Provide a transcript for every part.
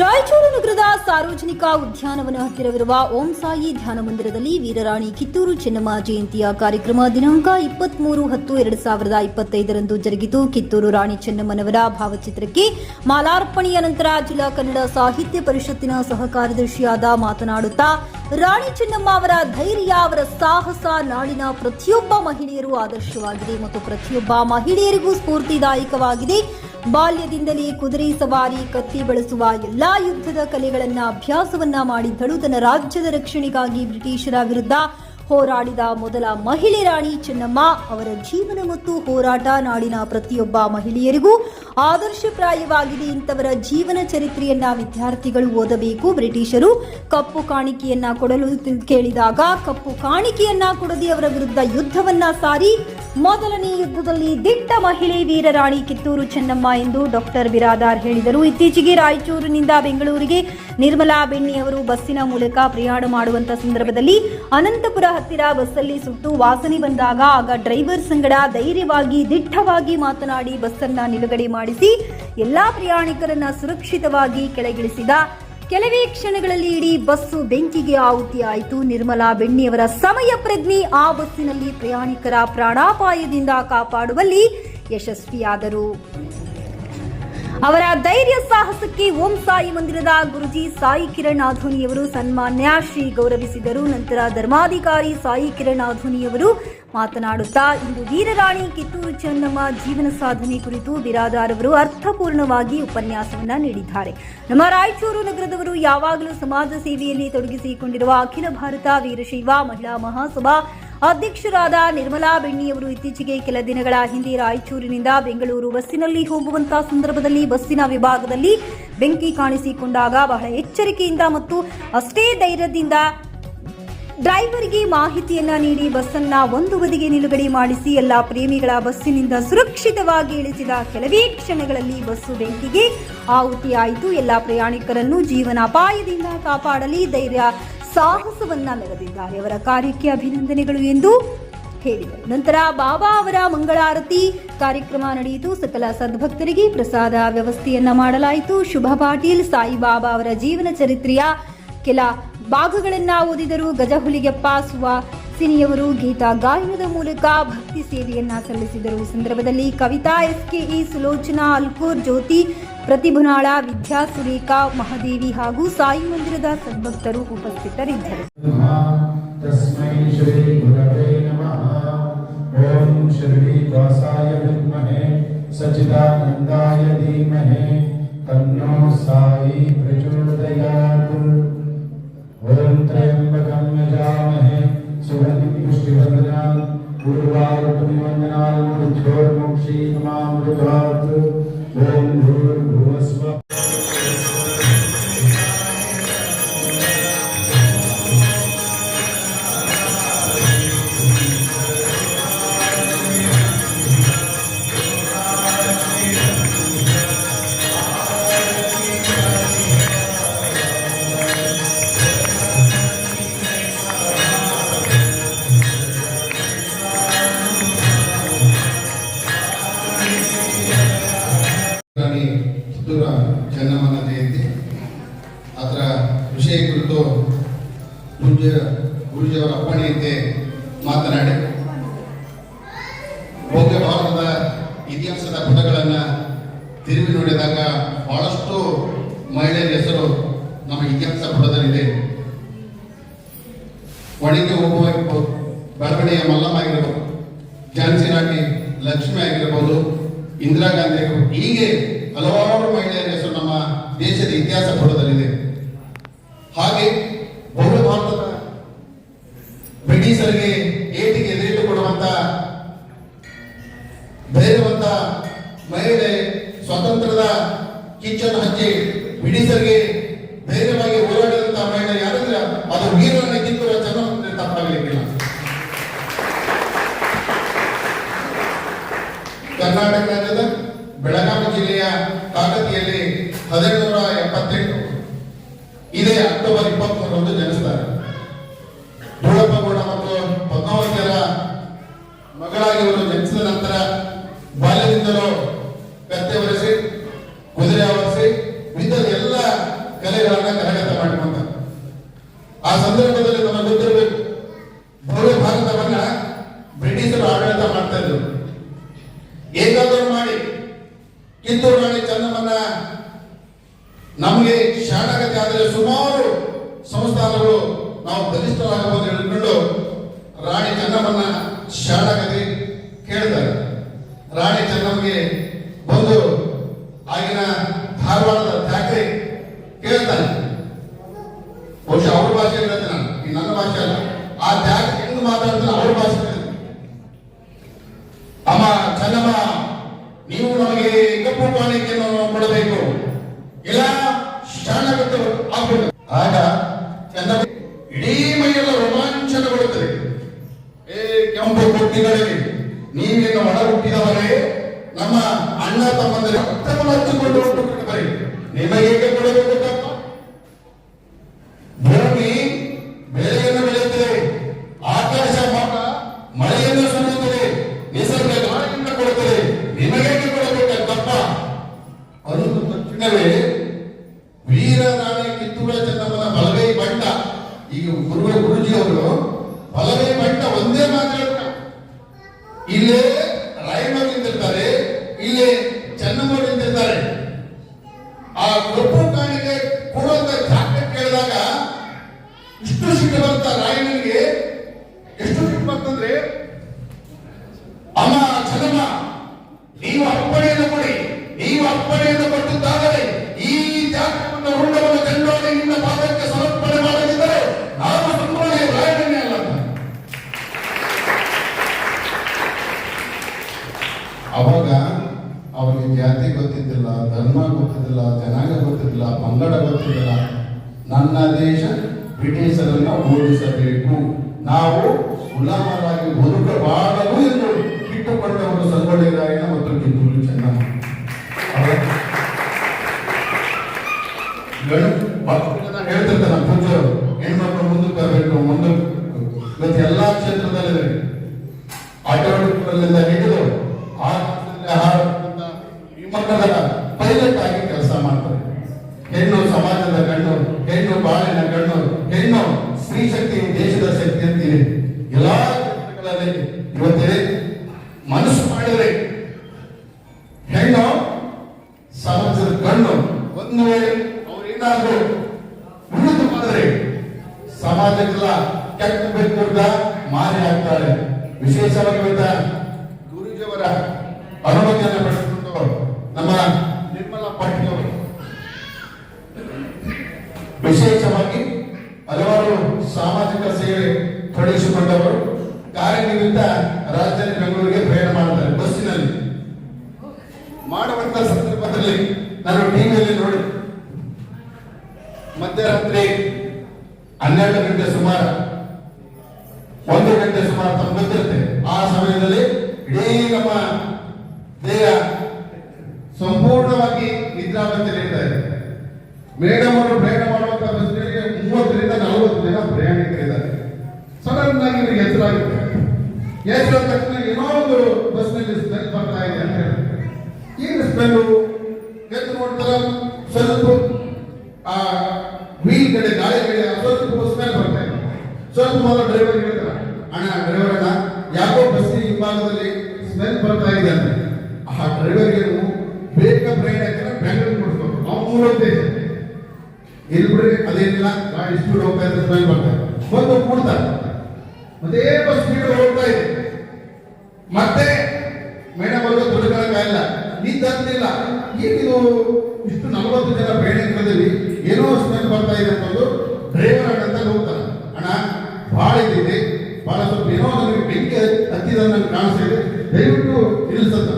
ರಾಯಚೂರು ನಗರದ ಸಾರ್ವಜನಿಕ ಉದ್ಯಾನವನ ಹತ್ತಿರವಿರುವ ಓಂ ಸಾಯಿ ಧ್ಯಾನ ಮಂದಿರದಲ್ಲಿ ವೀರರಾಣಿ ಕಿತ್ತೂರು ಚೆನ್ನಮ್ಮ ಜಯಂತಿಯ ಕಾರ್ಯಕ್ರಮ ದಿನಾಂಕ ಇಪ್ಪತ್ಮೂರು ಹತ್ತು ಎರಡು ಸಾವಿರದ ಇಪ್ಪತ್ತೈದರಂದು ಜರುಗಿತು. ಕಿತ್ತೂರು ರಾಣಿ ಚೆನ್ನಮ್ಮನವರ ಭಾವಚಿತ್ರಕ್ಕೆ ಮಾಲಾರ್ಪಣೆಯ ನಂತರ ಜಿಲ್ಲಾ ಕನ್ನಡ ಸಾಹಿತ್ಯ ಪರಿಷತ್ತಿನ ಸಹ ಕಾರ್ಯದರ್ಶಿಯಾದ ಮಾತನಾಡುತ್ತಾ, ರಾಣಿ ಚೆನ್ನಮ್ಮ ಅವರ ಧೈರ್ಯ, ಅವರ ಸಾಹಸ ನಾಡಿನ ಪ್ರತಿಯೊಬ್ಬ ಮಹಿಳೆಯರು ಆದರ್ಶವಾಗಿದೆ ಮತ್ತು ಪ್ರತಿಯೊಬ್ಬ ಮಹಿಳೆಯರಿಗೂ ಸ್ಫೂರ್ತಿದಾಯಕವಾಗಿದೆ. ಬಾಲ್ಯದಿಂದಲೇ ಕುದುರೆ ಸವಾರಿ, ಕತ್ತಿ ಬಳಸುವ ಎಲ್ಲಾ ಯುದ್ಧದ ಕಲೆಗಳನ್ನ, ಅಭ್ಯಾಸವನ್ನ ಮಾಡಿದ್ದಳು ತನ್ನ ರಾಜ್ಯದ ರಕ್ಷಣೆಗಾಗಿ ಬ್ರಿಟಿಷರ ವಿರುದ್ಧ ಹೋರಾಡಿದ ಮೊದಲ ಮಹಿಳೆ ರಾಣಿ ಚೆನ್ನಮ್ಮ. ಅವರ ಜೀವನ ಮತ್ತು ಹೋರಾಟ ನಾಡಿನ ಪ್ರತಿಯೊಬ್ಬ ಮಹಿಳೆಯರಿಗೂ ಆದರ್ಶಪ್ರಾಯವಾಗಿದೆ. ಇಂಥವರ ಜೀವನ ಚರಿತ್ರೆಯನ್ನ ವಿದ್ಯಾರ್ಥಿಗಳು ಓದಬೇಕು. ಬ್ರಿಟಿಷರು ಕಪ್ಪು ಕಾಣಿಕೆಯನ್ನ ಕೊಡಲು ಕೇಳಿದಾಗ ಕಪ್ಪು ಕಾಣಿಕೆಯನ್ನ ಕೊಡದೆ ಅವರ ವಿರುದ್ಧ ಯುದ್ಧವನ್ನ ಸಾರಿ ಮೊದಲನೇ ಯುದ್ಧದಲ್ಲಿ ದಿಟ್ಟ ಮಹಿಳೆ ವೀರರಾಣಿ ಕಿತ್ತೂರು ಚೆನ್ನಮ್ಮ ಎಂದು ಡಾಕ್ಟರ್ ಬಿರಾದಾರ್ ಹೇಳಿದರು. ಇತ್ತೀಚೆಗೆ ರಾಯಚೂರಿನಿಂದ ಬೆಂಗಳೂರಿಗೆ ನಿರ್ಮಲಾ ಬೆಣ್ಣಿ ಅವರು ಬಸ್ಸಿನ ಮೂಲಕ ಪ್ರಯಾಣ ಮಾಡುವಂತ ಸಂದರ್ಭದಲ್ಲಿ ಅನಂತಪುರ ಹತ್ತಿರ ಬಸ್ಸಲ್ಲಿ ಸುಟ್ಟು ವಾಸನೆ ಬಂದಾಗ ಆಗ ಡ್ರೈವರ್ ಸಂಗಡ ಧೈರ್ಯವಾಗಿ, ದಿಟ್ಟವಾಗಿ ಮಾತನಾಡಿ ಬಸ್ಸನ್ನ ನಿಲುಗಡೆ ಮಾಡಿಸಿ, ಎಲ್ಲಾ ಪ್ರಯಾಣಿಕರನ್ನ ಸುರಕ್ಷಿತವಾಗಿ ಕೆಳಗಿಳಿಸಿದ. ಕೆಲವೇ ಕ್ಷಣಗಳಲ್ಲಿ ಇಡೀ ಬಸ್ಸು ಬೆಂಕಿಗೆ ಆಹುತಿಯಾಯಿತು. ನಿರ್ಮಲಾ ಬೆಣ್ಣಿಯವರ ಸಮಯ ಪ್ರಜ್ಞೆ ಆ ಬಸ್ಸಿನಲ್ಲಿ ಪ್ರಯಾಣಿಕರ ಪ್ರಾಣಾಪಾಯದಿಂದ ಕಾಪಾಡುವಲ್ಲಿ ಯಶಸ್ವಿಯಾದರು. ಅವರ ಧೈರ್ಯ ಸಾಹಸಕ್ಕೆ ಓಂ ಸಾಯಿ ಮಂದಿರದ ಗುರುಜಿ ಸಾಯಿ ಕಿರಣ್ ಆಧೋನಿಯವರು ಸನ್ಮಾನ್ಯ ಶ್ರೀ ಗೌರವಿಸಿದರು. ನಂತರ ಧರ್ಮಾಧಿಕಾರಿ ಸಾಯಿ ಕಿರಣ್ ಆಧೋನಿಯವರು ಮಾತನಾಡುತ್ತಾ, ಇಂದು ವೀರರಾಣಿ ಕಿತ್ತೂರು ಚೆನ್ನಮ್ಮ ಜೀವನ ಸಾಧನೆ ಕುರಿತು ಬಿರಾದಾರ್ ಅವರು ಅರ್ಥಪೂರ್ಣವಾಗಿ ಉಪನ್ಯಾಸವನ್ನ ನೀಡಿದ್ದಾರೆ. ನಮ್ಮ ರಾಯಚೂರು ನಗರದವರು ಯಾವಾಗಲೂ ಸಮಾಜ ಸೇವೆಯಲ್ಲಿ ತೊಡಗಿಸಿಕೊಂಡಿರುವ ಅಖಿಲ ಭಾರತ ವೀರಶೈವ ಮಹಿಳಾ ಮಹಾಸಭಾ ಅಧ್ಯಕ್ಷರಾದ ನಿರ್ಮಲಾ ಬೆಣ್ಣಿಯವರು ಇತ್ತೀಚೆಗೆ ಕೆಲ ದಿನಗಳ ಹಿಂದೆ ರಾಯಚೂರಿನಿಂದ ಬೆಂಗಳೂರು ಬಸ್ಸಿನಲ್ಲಿ ಹೋಗುವಂತಹ ಸಂದರ್ಭದಲ್ಲಿ ಬಸ್ಸಿನ ವಿಭಾಗದಲ್ಲಿ ಬೆಂಕಿ ಕಾಣಿಸಿಕೊಂಡಾಗ ಬಹಳ ಎಚ್ಚರಿಕೆಯಿಂದ ಮತ್ತು ಅಷ್ಟೇ ಧೈರ್ಯದಿಂದ ಡ್ರೈವರ್ಗೆ ಮಾಹಿತಿಯನ್ನ ನೀಡಿ ಬಸ್ಸನ್ನ ಒಂದು ಬದಿಗೆ ನಿಲುಗಡೆ ಮಾಡಿಸಿ ಎಲ್ಲ ಪ್ರೇಮಿಗಳ ಬಸ್ಸಿನಿಂದ ಸುರಕ್ಷಿತವಾಗಿ ಇಳಿಸಿದ ಕೆಲವೇ ಕ್ಷಣಗಳಲ್ಲಿ ಬಸ್ಸು ಬೆಂಕಿಗೆ ಆಹುತಿಯಾಯಿತು. ಎಲ್ಲ ಪ್ರಯಾಣಿಕರನ್ನು ಜೀವನಾಪಾಯದಿಂದ ಕಾಪಾಡಲಿ. ಧೈರ್ಯ ಸಾಹಸವನ್ನ ಮೆರೆದಿದ್ದಾರೆ. ಅವರ ಕಾರ್ಯಕ್ಕೆ ಅಭಿನಂದನೆಗಳು ಎಂದು ಹೇಳಿದರು. ನಂತರ ಬಾಬಾ ಅವರ ಮಂಗಳಾರತಿ ಕಾರ್ಯಕ್ರಮ ನಡೆಯಿತು. ಸಕಲ ಸದ್ಭಕ್ತರಿಗೆ ಪ್ರಸಾದ ವ್ಯವಸ್ಥೆಯನ್ನ ಮಾಡಲಾಯಿತು. ಶುಭ ಪಾಟೀಲ್ ಸಾಯಿಬಾಬಾ ಅವರ ಜೀವನ ಚರಿತ್ರೆಯ ಕೆಲ ಭಾಗಗಳನ್ನ ಓದಿದರು. ಗಜಹುಲಿಗೆಪ್ಪ ಸುವಾಸಿನಿಯವರು ಗೀತಾ ಗಾಯನದ ಮೂಲಕ ಭಕ್ತಿ ಸೇವೆಯನ್ನ ಸಲ್ಲಿಸಿದರು. ಸಂದರ್ಭದಲ್ಲಿ ಕವಿತಾ ಎಸ್ಕೆಇ ಸುಲೋಚನಾ, ಅಲ್ಕೂರ್ ಜ್ಯೋತಿ प्रतिभा विद्या सुरेखा महदेवी सायी मंदिर सद्भक्त उपस्थितर ओम ಮಾತನಾಡಿ. ಭವ್ಯ ಭಾರತದ ಇತಿಹಾಸದ ಪುಟಗಳನ್ನು ತಿರುಗಿ ನೋಡಿದಾಗ ಬಹಳಷ್ಟು ಮಹಿಳೆಯರ ಹೆಸರು ನಮ್ಮ ಇತಿಹಾಸ ಪುಟದಲ್ಲಿದೆ. ಒಣಗಿ ಹೋಗುವ ಬೆಳವಣಿಗೆಯ ಮಲ್ಲಮ್ಮ ಆಗಿರ್ಬೋದು, ಝಾನ್ಸಿ ರಾಣಿ ಲಕ್ಷ್ಮಿ ಆಗಿರ್ಬೋದು, ಇಂದಿರಾ ಗಾಂಧಿ ಆಗಿರ್ಬೋದು, ಹೀಗೆ ಹಲವಾರು ಮಹಿಳೆಯರ ಹೆಸರು ನಮ್ಮ ದೇಶದ ಇತಿಹಾಸ ಪುಟದಲ್ಲಿದೆ. ಹಾಗೆ ಕರ್ನಾಟಕ ರಾಜ್ಯದ ಬೆಳಗಾವಿ ಜಿಲ್ಲೆಯ ಕಾಕತಿಯಲ್ಲಿ ಹದಿನೇಳುನೂರ ಎಪ್ಪತ್ತೆಂಟು. ಇದೇ ಅಕ್ಟೋಬರ್ ಇಪ್ಪತ್ತೊಂದರಂದು ಜನಿಸ್ತಾರೆ. ಧೂಳಪ್ಪಗೌಡ ಮತ್ತು ಪದ್ಮಾವತಿಯರ ಮಗಳಾಗಿ ಅವರು ಜನಿಸಿದ ನಂತರ ಬಾಲ್ಯದಿಂದಲೂ ಕತ್ತೆ ಒರೆಸಿ, ಕುದುರೆ ಆವರಿಸಿ ಬಿದ್ದ ಎಲ್ಲ ಕಲೆಗಳನ್ನ ಕರಗತ ಮಾಡಿಕೊಂಡ ಆ ಸಂದರ್ಭದಲ್ಲಿ ಶರಣಾಗತಿ ಕೇಳ್ತಾರೆ ರಾಣಿ ಚೆನ್ನಮ್ಮಗೆ ಬಂದು ಆಗಿನ ಧಾರವಾಡದ ಜಾತ್ರೆ ಕೇಳ್ತಾನೆ ಬಹುಶಃ ಅವ್ರ ಭಾಷೆ ಹೇಳ್ತೇನೆ ನಾನು. ಈ ನನ್ನ ಭಾಷೆ ಅಲ್ಲ. ಆ ತ್ಯಾಗ ಹೆಂಗ್ ಮಾತಾಡ್ತಾನೆ ಅವ್ರ ಭಾಷೆ ಅಮ್ಮ ಚೆನ್ನಮ್ಮ ನೀವು ನಮಗೆ ಕಪ್ಪು ಪಾಣಿಕೆಯನ್ನು ಕೊಡಬೇಕು. ಇಲ್ಲ ಶರಣಾಗತ ಆಗ್ಬೇಕು ಆಗ ಕಪ್ಪು ಕಾಣಿಗೆ ಕೊಡುವಂತ ಜಾತ್ರೆ ಕೇಳಿದಾಗ ಇಷ್ಟು ಸಿಟ್ಟು ಬರುತ್ತ ರಾಯಣ್ಣನಿಗೆ ಎಷ್ಟು ಸಿಟ್ಟು ಬರ್ತಂದ್ರೆ ಅಮ್ಮ ಚೆನ್ನಮ್ಮ ನೀವು ಅಪ್ಪಣೆಯನ್ನು ಕೊಡಿ, ನೀವು ಅಪ್ಪಣೆಯನ್ನು ಕೊಟ್ಟಿದ್ದಾದರೆ ಈ ಜಾತಕವನ್ನು ಋಣವನ್ನು ಕಂಡೋಡಿ ನಿನ್ನ ಪಾದಕ್ಕೆ ಸಮರ್ಪಣೆ ಮಾಡದಿದ್ದರೆ ನಾನು ಸಂಪೂರ್ಣ ರಾಯಣ್ಣನೇ ಅಲ್ಲ. ಅವಾಗ ಅವರಿಗೆ ಜಾತಿ ಗೊತ್ತಿದ್ದಿಲ್ಲ, ಧರ್ಮ ಗೊತ್ತಿದ್ದಿಲ್ಲ, ಜನಾಂಗ ಗೊತ್ತಿದ್ದಿಲ್ಲ, ಪಂಗಡ ಗೊತ್ತಿದ್ದಿಲ್ಲ. ನನ್ನ ದೇಶ ಬ್ರಿಟಿಷರನ್ನ ಓಡಿಸಬೇಕು ನಾವು ಗುಲಾಮರಾಗಿ ಬದುಕಬಾರದು ಎಂದು ಇಟ್ಟುಕೊಂಡವರು ಸಂಗೊಳ್ಳಿ ರಾಯಣ್ಣ ಮತ್ತು ಕಿತ್ತೂರು ಚೆನ್ನಮ್ಮ. ಹೇಳ್ತಿರ್ತಾರೆ ನಮ್ಮ ಪೂಜಾರು ಹೆಣ್ಮಕ್ಳು ಮುಂದಕ್ಕೆ ಬರಬೇಕು, ಮುಂದಕ್ಕೆ. ಇವತ್ತು ಎಲ್ಲಾ ಕ್ಷೇತ್ರದಲ್ಲಿ ಆಟೋಮೆಟಿಕ್ಗಳಿಂದ ಹಿಡಿದು ವಿಮಾನದ ಪೈಲಟ್ ಆಗಿ ಕೆಲಸ ಮಾಡ್ತಾರೆ. ಹೆಣ್ಣು ಸಮಾಜದ ಗಣ್ಣು ಹೆಣ್ಣು ಬಾಳಿನ ಕಣ್ಣು ಹೆಣ್ಣು ಸ್ತ್ರೀ ಶಕ್ತಿ, ದೇಶದ ಶಕ್ತಿ ಅಂತೀರಿ. ಎಲ್ಲಾ ಕ್ಷೇತ್ರಗಳಲ್ಲಿ ಇವತ್ತೇ ಮನಸ್ಸು ಮಾಡಿದ್ರೆ ಹೆಣ್ಣು ಸಮಾಜದ ಕಣ್ಣು ಒಂದು ವೇಳೆ ಅವ್ರೇನಾದ್ರೂ ಉಳಿದು ಮಾಡಿದ್ರೆ ಸಮಾಜಕ್ಕೆಲ್ಲ ಕೆಟ್ಟ ಬೆಕ್ಕುರ್ದ ಮಾರಿ ಆಗ್ತಾರೆ ವಿಶೇಷವಾಗಿ ಇವತ್ತ ಗುರುಜಿಯವರ ಅನುಮತಿಯನ್ನು ಪಡೆದುಕೊಂಡು ನಮ್ಮ ನಿರ್ಮಲಾ ಪಾಟೀಲ್ ಅವರು ವಿಶೇಷವಾಗಿ ಹಲವಾರು ಸಾಮಾಜಿಕ ಸೇವೆ ತೊಡಗಿಸಿಕೊಂಡವರು ಕಾರ್ಯನಿಮಿತ್ತ ರಾಜಧಾನಿ ಬೆಂಗಳೂರಿಗೆ ಪ್ರಯಾಣ ಮಾಡ್ತಾರೆ ಬಸ್ಸಿನಲ್ಲಿ. ಮಾಡುವಂತ ಸಂದರ್ಭದಲ್ಲಿ ನಾನು ಟಿವಿಯಲ್ಲಿ ನೋಡಿ ಮಧ್ಯರಾತ್ರಿ ಹನ್ನೆರಡು ಗಂಟೆ ಸುಮಾರು, ಒಂದು ಗಂಟೆ ಸುಮಾರು ತಮ್ಮ ಗೊತ್ತಿರುತ್ತೆ ಆ ಸಮಯದಲ್ಲಿ ಇಡೀ ನಮ್ಮ ದೇಹ ಸಂಪೂರ್ಣವಾಗಿ ನಿದ್ರಾವಂತ ನೀಡ್ತಾ ಇದೆ. ಮೇಡಮ್ ಪ್ರಯಾಣ ಮಾಡುವಂತ ಬಸ್ಗಳಿಗೆ ಮೂವತ್ತರಿಂದ ನಲವತ್ತು ಜನ ಪ್ರಯಾಣಿಕರಿದ್ದಾರೆ. ಸಡನ್ ಆಗಿ ಇವರಿಗೆ ಹೆಸರಾಗುತ್ತೆ ಹೆಸರು ತಕ್ಷಣ ಏನೋ ಒಂದು ಬಸ್ನಲ್ಲಿ ಸ್ಮೆಲ್ ಬರ್ತಾ ಇದೆ ಅಂತ ಹೇಳ್ತಾರೆ. ಏನು ಸ್ಮೆಲ್ಲು ಎದ್ದು ನೋಡ್ತಾರ? ಸ್ವಲ್ಪ, ಆ, ವೀಲ್ ಕಡೆ, ಗಾಳಿ ಕಡೆ ಸ್ವಲ್ಪ ಸ್ಮೆಲ್ ಬರ್ತಾ ಇದೆ. ಸ್ವಲ್ಪ ಮೊದಲು ಡ್ರೈವರ್ ಹೇಳ್ತಾರೆ, ಅಣ್ಣ ಡ್ರೈವರ್ ಅಣ್ಣ, ಯಾಕೋ ಬಸ್ ಹಿಂಭಾಗದಲ್ಲಿ ಸ್ಮೆಲ್ ಬರ್ತಾ ಇದೆ ಅಂತ. ಆ ಡ್ರೈವರ್ಗೆ ಇಲ್ಲಿ ಅದೇನಿಲ್ಲ. ಗಾಡಿ ಸ್ಪೀಡ್ ಹೋಗ್ತಾ ಇದ್ರೆ ಸ್ಮೆಲ್ ಬರ್ತಾರೆ ಬಂದು ಕೂಡ್ತಾರೆ. ಅದೇ ಬಸ್ ಸ್ಪೀಡ್ ಹೋಗ್ತಾ ಇದೆ ಮತ್ತೆ ಮೇಡಮ್ ಅವ್ರಿಗೆ ಇಲ್ಲ. ನಿಂತಿಲ್ಲ ಏನಿದು? ಇಷ್ಟು ನಲವತ್ತು ಜನ ಪ್ರಯಾಣಿಕರಿದ್ದೀವಿ ಏನೋ ಸ್ಮೆಲ್ ಬರ್ತಾ ಇದೆ ಅನ್ನೋದು ಡ್ರೈವರ್ ಅಣ್ಣ ಅಂತ ಹೋಗ್ತಾನೆ ಅಣ್ಣ ಭಾಳ ಇದ್ದಿದೆ ಭಾಳ ಸ್ವಲ್ಪ ಏನೋ ನನಗೆ ಬೆಂಕಿ ಹತ್ತಿದ ನನಗೆ ಕಾಣಿಸ್ತಾ ಇದೆ ದಯವಿಟ್ಟು ನಿಲ್ಲಿಸತ್ತ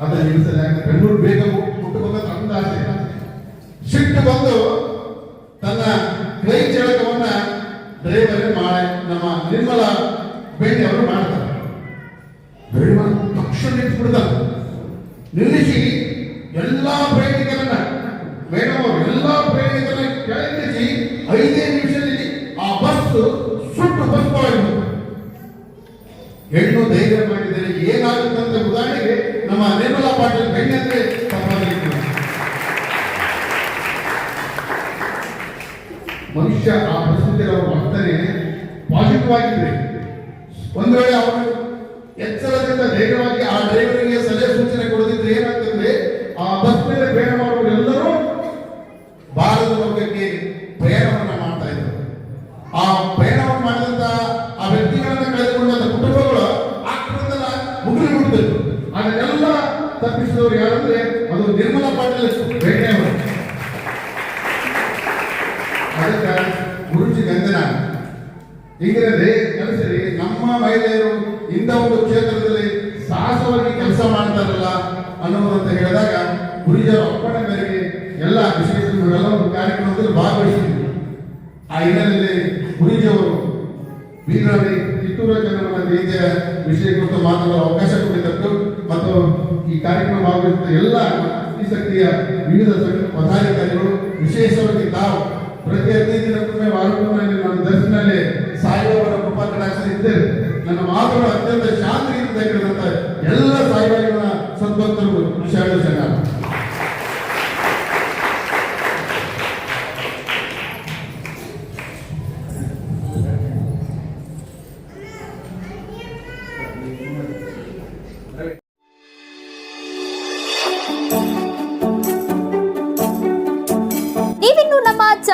ಅದನ್ನ ನಿಲ್ಲಿಸಲ್ಲ ಯಾಕಂದ್ರೆ ಬೆಂಗಳೂರು ಬೇಗ ಮುಟ್ಟಬೇಕಂತ ಅಂದ ಆಸೆ ಸಿಟ್ಟು ಬಂದು ತನ್ನ ಕೈ ಚಳಕವನ್ನ ಡ್ರೈವರ್ ಮಾಡ, ನಮ್ಮ ನಿರ್ಮಲಾ ಭೇಟಿ ಅವರು ಮಾಡ್ತಾರೆ. ತಕ್ಷಣ ನಿಂತ್ಬಿಡ್ತಾರೆ ನಿಲ್ಲಿಸಿ ಎಲ್ಲಾ ಪ್ರಯಾಣಿಕರನ್ನ ಮೇಡಮ್ ಅವರು ಎಲ್ಲಾ ಪ್ರಯಾಣಿಕರನ್ನ ಕೆಳಗಿಳಿಸಿ ಐದೇ ನಿಮಿಷದಲ್ಲಿ ಆ ಬಸ್ ಸುಟ್ಟು ಬಸ್ ಮಾಡಿದ್ರು ಹೆಣ್ಣು ಧೈರ್ಯ ಮಾಡಿದರೆ ಏನಾಗುತ್ತೆ ಅಂತ ಉದಾಹರಣೆಗೆ ನಮ್ಮ ನಿರ್ಮಲಾ ಪಾಟೀಲ್ ಬೆಣ್ಣೆಂದ್ರೆ ತಪ್ಪಾಗಲಿಲ್ಲ ಮನುಷ್ಯ ಆ ಪರಿಸ್ಥಿತಿಯಲ್ಲಿ ಅವರು ವರ್ತನೆ ಪಾಸಿಟಿವ್ ಆಗಿದ್ರೆ ಒಂದು ವೇಳೆ ಅವರು ಎಚ್ಚರದಿಂದ ಧೈರ್ಯವಾಗಿ ಆ ಡ್ರೈವರಿಗೆ ಸಲಹೆ ಸೂಚನೆ ಕೊಡದಿದ್ರೆ ಏನಾಗ್ತದೆ ಯಾರಂದ್ರೆ ಅದು ನಿರ್ಮಲಾ ಪಾಟೀಲ್ ಭೇಟಿ ಅವರು ಅದಕ್ಕೆ ಗುರುಜಿ ಗಂಧನ ಹಿಂಗಿರದೆ ಕಲಿಸಿರಿ ನಮ್ಮ ಮಹಿಳೆಯರು ಇಂಥ ಒಂದು ಕ್ಷೇತ್ರದಲ್ಲಿ ಸಾಹಸವಾಗಿ ಕೆಲಸ ಮಾಡ್ತಾರಲ್ಲ ಅನ್ನೋದಂತ ಹೇಳಿದಾಗ ಗುರುಜಿಯವರ ಅಪ್ಪಣೆ ಮೇರೆಗೆ ಎಲ್ಲ ವಿಶೇಷ ಎಲ್ಲ ಒಂದು ಭಾಗವಹಿಸಿದ್ವಿ ಆ ಹಿನ್ನೆಲೆಯಲ್ಲಿ ಗುರುಜಿಯವರು ಬೀದರಲ್ಲಿ ಕಿತ್ತೂರ ಜನರ ರೀತಿಯ ವಿಷಯ ಕುರಿತು ಮಾತನಾಡಲು ಅವಕಾಶ ಕೊಟ್ಟಿದ್ದಕ್ಕೂ ಮತ್ತು ಈ ಕಾರ್ಯಕ್ರಮ ಭಾಗವಹಿಸಿದ ಎಲ್ಲ ಈ ಶಕ್ತಿಯ ವಿವಿಧ ಪದಾಧಿಕಾರಿಗಳು, ವಿಶೇಷವಾಗಿ ತಾವು ಪ್ರತಿ ಹದಿನೈದು ದಿನಕ್ಕೊಮ್ಮೆ ವಾರಕ್ಕೊಮ್ಮೆ ನನ್ನ ದರ್ಶನಲ್ಲಿ ಸಾಯಿಬಾಬರ ಕೃಪಾ ಕಟಾಕ್ಷ ಇದ್ದೇವೆ ನನ್ನ ಮಾತುಗಳು ಅತ್ಯಂತ ಶಾಂತಿಯಿಂದ ಎಲ್ಲ ಸಾಯಿಬಾಬನ ಸದ್ಭಕ್ತರು ಶರಣ ಶರಣ